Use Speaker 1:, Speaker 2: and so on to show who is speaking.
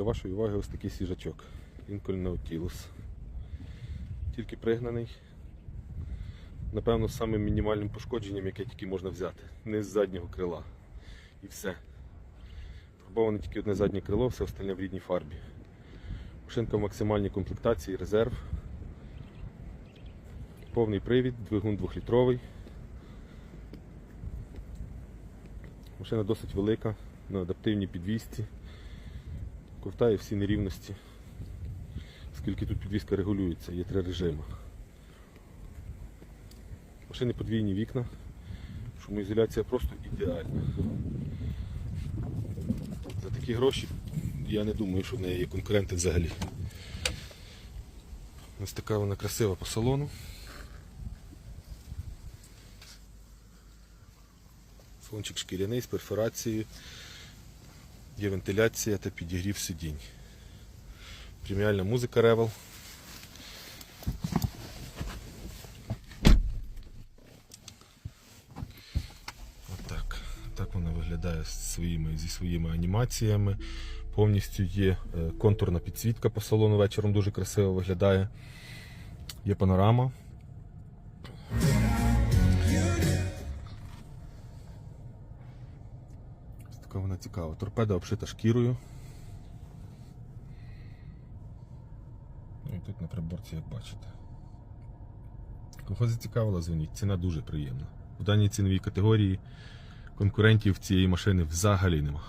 Speaker 1: до вашої уваги ось такий свіжачок. Lincoln Nautilus. Тільки пригнаний. Напевно, з самим мінімальним пошкодженням, яке тільки можна взяти. Не з заднього крила. І все. Фарбоване тільки одне заднє крило, все остальне в рідній фарбі. Машинка в максимальній комплектації, резерв. Повний привід, двигун 2-літровий. Машина досить велика, на адаптивній підвісці. Ковтає всі нерівності. Оскільки тут підвіска регулюється, є три режими. Машини подвійні вікна. Шумоізоляція просто ідеальна. За такі гроші я не думаю, що в неї є конкуренти взагалі. Ось така вона красива по салону. Салончик шкіряний з перфорацією. Є вентиляція та підігрів сидінь. Преміальна музика Revel. Отак. Так вона виглядає своїми, зі своїми анімаціями. Повністю є е, контурна підсвітка по салону вечором дуже красиво виглядає. Є панорама. Така вона цікава. Торпеда обшита шкірою. Ну і тут на приборці, як бачите. Кого зацікавила, дзвоніть. Ціна дуже приємна. У даній ціновій категорії конкурентів цієї машини взагалі нема.